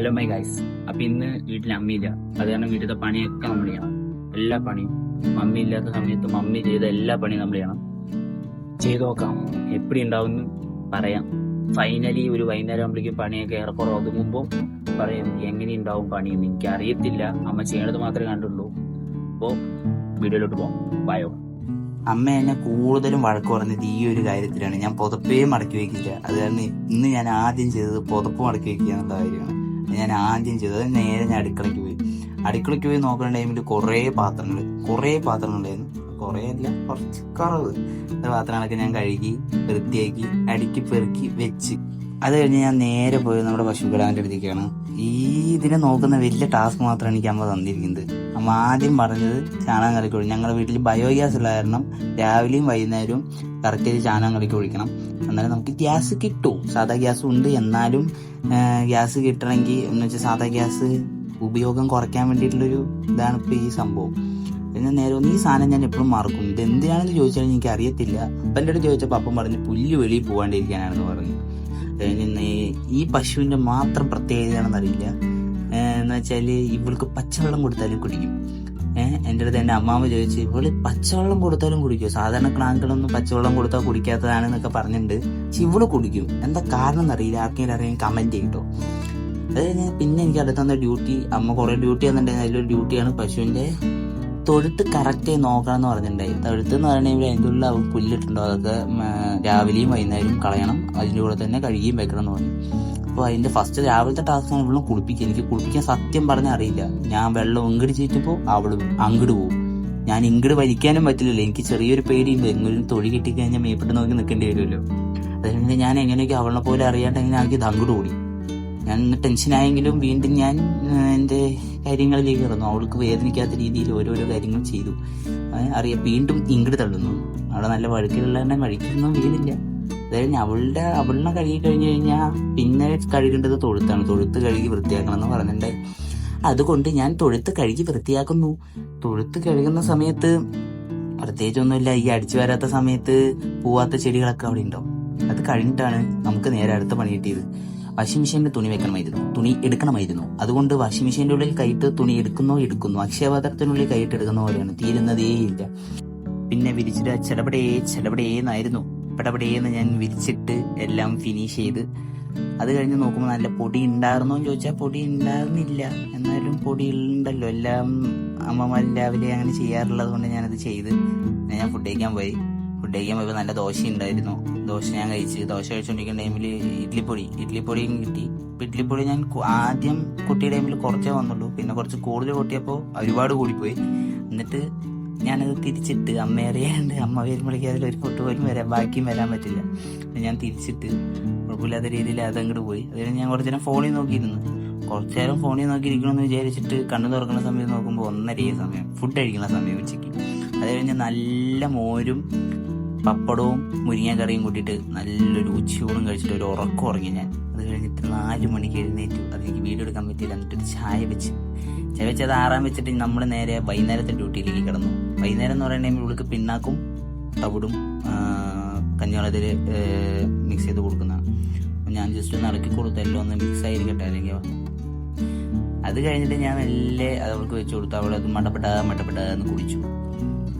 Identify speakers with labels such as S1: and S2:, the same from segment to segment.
S1: Hello my guys അപ്പൊ ഇന്ന് വീട്ടിൽ അമ്മയില്ല. അത് കാരണം വീട്ടിലത്തെ പണിയൊക്കെ നമ്മൾ ചെയ്യണം. എല്ലാ പണിയും മമ്മി ഇല്ലാത്ത സമയത്ത് മമ്മി ചെയ്ത എല്ലാ പണിയും നമ്മൾ ചെയ്യണം. ചെയ്തു നോക്കാം. എപ്പിടി ഉണ്ടാവും പറയാം. ഫൈനലി ഒരു വൈകുന്നേരം ആകുമ്പോഴേക്കും പണിയൊക്കെ ഏറെക്കുറെ ഒതുങ്ങുമ്പോൾ പറയും എങ്ങനെ ഉണ്ടാവും പണിയെന്ന് എനിക്ക് അറിയത്തില്ല. അമ്മ ചെയ്യണത് മാത്രമേ കണ്ടുള്ളൂ. അപ്പോൾ വീഡിയോയിലോട്ട് പോകാം ബയോ
S2: അമ്മ എന്നെ കൂടുതലും വഴക്ക് പറഞ്ഞത് ഈ ഒരു കാര്യത്തിലാണ്. ഞാൻ പുതപ്പേ മടക്കി വെക്കില്ല. അത് കാരണം ഇന്ന് ഞാൻ ആദ്യം ചെയ്തത് പുതപ്പ് മടക്കി വെക്കുക എന്നുള്ള കാര്യമാണ്. ഞാൻ ആദ്യം ചെയ്തത് നേരെ ഞാൻ അടുക്കളയ്ക്ക് പോയി. അടുക്കളയ്ക്ക് പോയി നോക്കുന്ന ടൈമിൽ കുറേ പാത്രങ്ങൾ കുറേ പാത്രങ്ങളുണ്ടായിരുന്നു. കുറേ അല്ല കുറച്ച് കുറവ്. പാത്രങ്ങളൊക്കെ ഞാൻ കഴുകി വൃത്തിയാക്കി അടുക്കി പെറുക്കി വെച്ച്. അത് കഴിഞ്ഞ് ഞാൻ നേരെ പോയി നമ്മുടെ പശുക്കിടാന്റെ അടുത്തേക്കാണ്. ഈ ഇതിനെ നോക്കുന്ന വലിയ ടാസ്ക് മാത്രമാണ് എനിക്ക് അമ്മ തന്നിരിക്കുന്നത്. അമ്മ ആദ്യം പറഞ്ഞത് ചാണകം കലക്കി ഒഴിക്കും ഞങ്ങളുടെ വീട്ടിൽ ബയോഗ്യാസ് ഉള്ള കാരണം രാവിലെയും വൈകുന്നേരവും കറക്റ്റ് ചാണകം കലക്കി ഒഴിക്കണം. എന്നാലും നമുക്ക് ഗ്യാസ് കിട്ടും. സാധാ ഗ്യാസ് ഉണ്ട്. എന്നാലും ഗ്യാസ് കിട്ടണമെങ്കിൽ എന്ന് വെച്ചാൽ സാധാ ഗ്യാസ് ഉപയോഗം കുറയ്ക്കാൻ വേണ്ടിയിട്ടുള്ളൊരു ഇതാണ് ഇപ്പോൾ ഈ സംഭവം. പിന്നെ നേരെ ഈ സാധനം ഞാൻ എപ്പോഴും മറക്കും. ഇത് എന്തിനാണെന്ന് ചോദിച്ചാൽ എനിക്ക് അറിയത്തില്ല അപ്പന്റെ അടുത്ത് ചോദിച്ചപ്പോൾ അപ്പം പറഞ്ഞ് പുല്ല് വെളിയിൽ പോകാണ്ടിരിക്കാനാണെന്ന് പറഞ്ഞു. ഈ പശുവിന്റെ മാത്രം പ്രത്യേകത ആണെന്നറിയില്ല എന്ന് വെച്ചാൽ ഇവൾക്ക് പച്ചവെള്ളം കൊടുത്താലും കുടിക്കും. ഏഹ് എന്റെ അടുത്ത് എന്റെ അമ്മാമ്മ ചോദിച്ചു ഇവൾ പച്ചവെള്ളം കൊടുത്താലും കുടിക്കും? സാധാരണ ക്ലാങ്കളൊന്നും പച്ചവെള്ളം കൊടുത്താൽ കുടിക്കാത്തതാണെന്നൊക്കെ പറഞ്ഞിട്ടുണ്ട്. പക്ഷെ ഇവൾ കുടിക്കും. എന്താ കാരണം എന്നറിയില്ല. ആർക്കെങ്കിലും അറിയാൻ കമന്റ് ചെയ്യട്ടോ. അതായത് പിന്നെ എനിക്ക് അടുത്ത ഡ്യൂട്ടി അമ്മ കുറെ ഡ്യൂട്ടി തന്നിട്ടുണ്ടെങ്കിൽ അതിലൊരു ഡ്യൂട്ടിയാണ് പശുവിന്റെ. തൊഴുത്ത് കറക്റ്റ് നോക്കണം എന്ന് പറഞ്ഞിട്ടുണ്ടായി. തൊഴുത്ത് എന്ന് പറഞ്ഞാൽ അതിന്റെ ഉള്ളിൽ അവൻ പുല്ലിട്ടുണ്ടോ അതൊക്കെ രാവിലെയും വൈകുന്നേരവും കളയണം. അതിന്റെ കൂടെ തന്നെ കഴുകിയും വെക്കണം എന്ന് പറഞ്ഞു. അപ്പോൾ അതിന്റെ ഫസ്റ്റ് രാവിലത്തെ ടാസ്ക്കാണ് ഇവളും കുളിപ്പിക്കുക. എനിക്ക് കുളിപ്പിക്കാൻ സത്യം പറഞ്ഞാൽ അറിയില്ല. ഞാൻ വെള്ളം ഇങ്ങോട്ട് ചീറ്റപ്പോൾ അവൾ അങ്ങോട്ട് പോകും ഞാൻ ഇങ്ങോട്ട് വലിക്കാനും പറ്റില്ലല്ലോ. എനിക്ക് ചെറിയൊരു പേടിയുണ്ട്. എങ്ങനെയും തൊഴി കിട്ടിക്കഴിഞ്ഞാൽ മേപ്പിട്ട് നോക്കി നിൽക്കേണ്ടി വരുമല്ലോ. അതുകൊണ്ട് ഞാൻ എങ്ങനെയൊക്കെ അവളെ പോലെ അറിയാണ്ട് എങ്ങനെ ആക്കി ഇത് അങ്ങോട്ട് ഓടി. ഞാൻ ടെൻഷനായെങ്കിലും വീണ്ടും ഞാൻ എന്റെ കാര്യങ്ങളിലേക്ക് ഇറന്നു അവൾക്ക് വേദനിക്കാത്ത രീതിയിൽ ഓരോരോ കാര്യങ്ങൾ ചെയ്തു. അറിയ വീണ്ടും ഇങ്ങോട്ട് തള്ളുന്നു. അവിടെ നല്ല വഴുക്കിലുള്ള തന്നെ വഴുക്കൊന്നും വീണില്ല. അതായത് അവളുടെ അവളിനെ കഴുകി കഴിഞ്ഞു കഴിഞ്ഞാൽ പിന്നെ കഴുകേണ്ടത് തൊഴുത്താണ്. തൊഴുത്ത് കഴുകി വൃത്തിയാക്കണം എന്ന് പറഞ്ഞിട്ടുണ്ടായി അതുകൊണ്ട് ഞാൻ തൊഴുത്ത് കഴുകി വൃത്തിയാക്കുന്നു. തൊഴുത്ത് കഴുകുന്ന സമയത്ത് പ്രത്യേകിച്ചൊന്നുമില്ല ഈ അടിച്ചു വരാത്ത സമയത്ത് പോവാത്ത ചെടികളൊക്കെ അവിടെ ഉണ്ടാവും അത് കഴിഞ്ഞിട്ടാണ് നമുക്ക് നേരെ അടുത്ത പണി കിട്ടിയത്. വാഷിംഗ് മെഷീനിൽ തുണി വെക്കണമായിരുന്നു. തുണി എടുക്കണമായിരുന്നു. അതുകൊണ്ട് വാഷിംഗ് മെഷീന്റെ ഉള്ളിൽ കൈയിട്ട് തുണി എടുക്കുന്നോ എടുക്കുന്നു. അക്ഷയപാത്രത്തിനുള്ളിൽ കൈയിട്ട് എടുക്കുന്ന പോലെയാണ്. തീരുന്നതേയില്ല പിന്നെ വിരിച്ചിട്ട് ചെലപടേ ചെലപടേന്നായിരുന്നു പെടപടേന്ന് ഞാൻ വിരിച്ചിട്ട് എല്ലാം ഫിനിഷ് ചെയ്ത് അത് കഴിഞ്ഞ് നോക്കുമ്പോൾ നല്ല പൊടി ഉണ്ടായിരുന്നോ എന്ന് ചോദിച്ചാൽ പൊടി ഉണ്ടായിരുന്നില്ല. എന്നാലും പൊടി ഉണ്ടല്ലോ. എല്ലാം അമ്മമാരും രാവിലെ അങ്ങനെ ചെയ്യാറുള്ളത് കൊണ്ട് ഞാനത് ചെയ്ത് ഞാൻ ഫുഡ് കഴിക്കാൻ പോയി. ഫുഡ് കഴിക്കാൻ പോയപ്പോൾ നല്ല ദോശ ഉണ്ടായിരുന്നു ദോശ ഞാൻ കഴിച്ച് ദോശ കഴിച്ചുകൊണ്ടിരിക്കുന്ന ടൈമിൽ ഇഡ്ലിപ്പൊടി ഇഡ്ലിപ്പൊടിയും കിട്ടി. ഇഡ്ലിപ്പൊടി ഞാൻ ആദ്യം കുട്ടിയ ടൈമിൽ കുറച്ചേ വന്നുള്ളൂ. പിന്നെ കുറച്ച് കൂടുതൽ കൊട്ടിയപ്പോൾ ഒരുപാട് കൂടിപ്പോയി. എന്നിട്ട് ഞാനത് തിരിച്ചിട്ട് അമ്മ അറിയാണ്ട് അമ്മ വരുമ്പോഴേക്കും അതിലൊരു പൊട്ട് പോലും വരാൻ ബാക്കിയും വരാൻ പറ്റില്ല. ഞാൻ തിരിച്ചിട്ട് കുഴപ്പമില്ലാത്ത രീതിയിൽ അതങ്ങോട്ട് പോയി. അതിന് ഞാൻ കുറച്ച് നേരം ഫോണിൽ നോക്കിയിരുന്നു. കുറച്ച് നേരം ഫോണിൽ നോക്കിയിരിക്കണമെന്ന് വിചാരിച്ചിട്ട് കണ്ണു തുറക്കുന്ന സമയത്ത് നോക്കുമ്പോൾ ഒന്നരയെ സമയം ഫുഡ് കഴിക്കുന്ന സമയം ഉച്ചയ്ക്ക് അത് കഴിഞ്ഞ് നല്ല മോരും പപ്പടവും മുരിങ്ങക്കറിയും കൂട്ടിയിട്ട് നല്ലൊരു ഉച്ചയൂണും കഴിച്ചിട്ട് ഒരു ഉറക്കം ഉറങ്ങി ഞാൻ. അത് കഴിഞ്ഞിട്ട് നാല് മണിക്ക് എഴുന്നേറ്റു. അതെനിക്ക് വീഡിയോ എടുക്കാൻ പറ്റിയില്ല. എന്നിട്ടൊരു ചായ വെച്ച്. ചായ വെച്ച് അത് ആറാൻ വെച്ചിട്ട് നമ്മൾ നേരെ വൈകുന്നേരത്തെ ഡ്യൂട്ടിയിലേക്ക് കിടന്നു. വൈകുന്നേരം എന്ന് പറയുന്ന ടൈമിൽ ഉള്ളിക്ക് പിണ്ണാക്കും തവിടും കഞ്ഞിവെള്ളത്തിൽ മിക്സ് ചെയ്ത് കൊടുക്കുന്നതാണ്. ഞാൻ ജസ്റ്റ് ഒന്ന് ഇറക്കി കൊടുത്തല്ലോ ഒന്ന് മിക്സ് ആയിരിക്കട്ടെ അല്ലെങ്കിൽ അത് കഴിഞ്ഞിട്ട് ഞാൻ മെല്ലെ അത് അവൾക്ക് വെച്ച് കൊടുത്തു. മടപ്പെട്ടാന്ന് മടപ്പെട്ട എന്ന് കുടിച്ചു.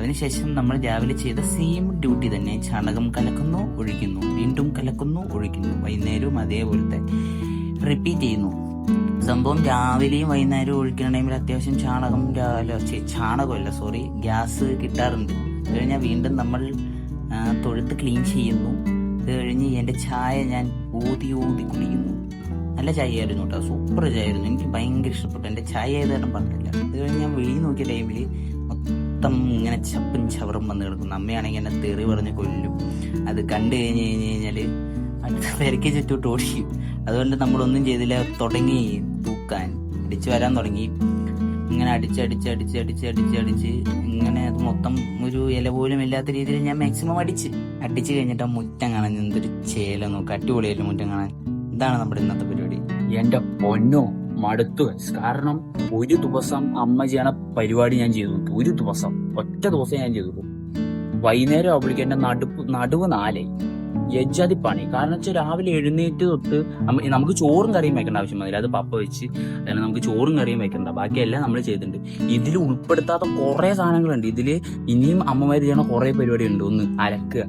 S2: അതിനുശേഷം നമ്മൾ രാവിലെ ചെയ്ത സെയിം ഡ്യൂട്ടി തന്നെ ചാണകം കലക്കുന്നു ഒഴിക്കുന്നു. വീണ്ടും കലക്കുന്നു ഒഴിക്കുന്നു. വൈകുന്നേരവും അതേപോലത്തെ റിപ്പീറ്റ് ചെയ്യുന്നു. സംഭവം രാവിലെയും വൈകുന്നേരവും ഒഴിക്കുന്ന ടൈമിൽ അത്യാവശ്യം ചാണകം ചാണകമല്ല സോറി ഗ്യാസ് കിട്ടാറുണ്ട്. കഴിഞ്ഞാൽ വീണ്ടും നമ്മൾ തൊഴുത്ത് ക്ലീൻ ചെയ്യുന്നു. അത് കഴിഞ്ഞ് എന്റെ ചായ ഞാൻ ഊതി ഊതി കുടിക്കുന്നു. നല്ല ചായ ആയിരുന്നു കേട്ടോ സൂപ്പർ ചായ ആയിരുന്നു. എനിക്ക് ഭയങ്കര ഇഷ്ടപ്പെട്ടു. എന്റെ ചായ ഏതായാലും പറഞ്ഞില്ല അത് കഴിഞ്ഞ് ഞാൻ വെളിയിൽ നോക്കിയ ടൈമിൽ മൊത്തം ഇങ്ങനെ ചപ്പും ചവറും വന്ന് കിടക്കുന്നു. അമ്മയാണെങ്കിൽ എന്നെ തെറി പറഞ്ഞ് കൊല്ലും. അത് കണ്ടു കഴിഞ്ഞ് കഴിഞ്ഞ് കഴിഞ്ഞാൽ അടുത്ത പേരക്ക് ചുറ്റോട്ട് ഓടിക്കും അതുകൊണ്ട് നമ്മളൊന്നും ചെയ്തില്ല. തുടങ്ങി തൂക്കാൻ. അടിച്ചു വരാൻ തുടങ്ങി. ഇങ്ങനെ അടിച്ച് അടിച്ച് അടിച്ച് അടിച്ച് അടിച്ച് ഇങ്ങനെ അത് മൊത്തം ഒരു ഇല പോലും ഇല്ലാത്ത രീതിയിൽ ഞാൻ മാക്സിമം അടിച്ച്. അടിച്ച് കഴിഞ്ഞിട്ട് മുറ്റം കാണാൻ എന്തൊരു ചേല നോക്ക്. അടിപൊളിയായാലും മുറ്റം കാണാൻ. ഇതാണ് നമ്മുടെ ഇന്നത്തെ പരിപാടി.
S1: എന്റെ പൊന്നോ? മടുത്തു. കാരണം ഒരു ദിവസം അമ്മ ചെയ്യണ പരിപാടി ഞാൻ ചെയ്തു ഒരു ദിവസം. ഒറ്റ ദിവസം ഞാൻ ചെയ്തു വൈകുന്നേരം ആവുമ്പോഴേക്കും എന്റെ നടുപ്പ് നടുവ് നാലായി. യജാതി പണി. കാരണം വെച്ചാൽ രാവിലെ എഴുന്നേറ്റ് തൊട്ട് നമുക്ക് ചോറും കറിയും വെക്കേണ്ട ആവശ്യം വന്നില്ല അത് പപ്പ വെച്ച് അല്ലെങ്കിൽ നമുക്ക് ചോറും കറിയും വെക്കണ്ട. ബാക്കിയെല്ലാം നമ്മൾ ചെയ്തിട്ടുണ്ട്. ഇതിൽ ഉൾപ്പെടുത്താത്ത കുറെ സാധനങ്ങളുണ്ട്. ഇതിൽ ഇനിയും അമ്മമാര് ചെയ്യണ കുറെ പരിപാടിയുണ്ട് ഒന്ന് അലക്കുക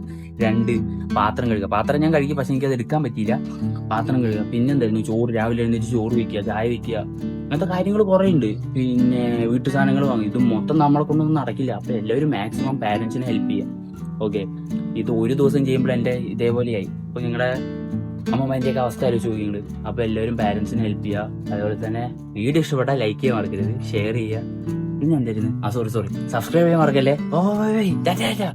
S1: രണ്ട് പാത്രം കഴുകുക. പാത്രം ഞാൻ കഴുകി പക്ഷെ എനിക്ക് അത് എടുക്കാൻ പറ്റിയില്ല. പാത്രം കഴുകുക. പിന്നെ എന്തായിരുന്നു ചോറ് രാവിലെ എഴുന്നേറ്റ് ചോറ് വെക്കുക ചായ വെക്കുക. അങ്ങനത്തെ കാര്യങ്ങൾ കുറെ ഉണ്ട് പിന്നെ വീട്ടു സാധനങ്ങൾ വാങ്ങും. ഇത് മൊത്തം നമ്മളെ കൊണ്ടൊന്നും നടക്കില്ല. അപ്പൊ എല്ലാവരും മാക്സിമം പാരന്റ്സിനെ ഹെൽപ്പ് ചെയ്യുക ഓക്കെ ഇത് ഒരു ദിവസം ചെയ്യുമ്പോൾ എന്റെ ഇതേപോലെയായി. അപ്പോൾ നിങ്ങളുടെ ഒക്കെ അവസ്ഥ ആലോചിച്ച് നോക്കിയിട്ടുണ്ട് അപ്പോൾ എല്ലാവരും പാരന്റ്സിനെ ഹെൽപ്പ് ചെയ്യുക അതുപോലെ തന്നെ വീഡിയോ ഇഷ്ടപ്പെട്ടാൽ ലൈക്ക് ചെയ്യാൻ മറക്കരുത്. ഷെയർ ചെയ്യുക പിന്നെ എന്തായിരുന്നു? ആ സോറി സോറി സബ്സ്ക്രൈബ് ചെയ്യാൻ മറക്കല്ലേ? ഓ ടാറ്റാ.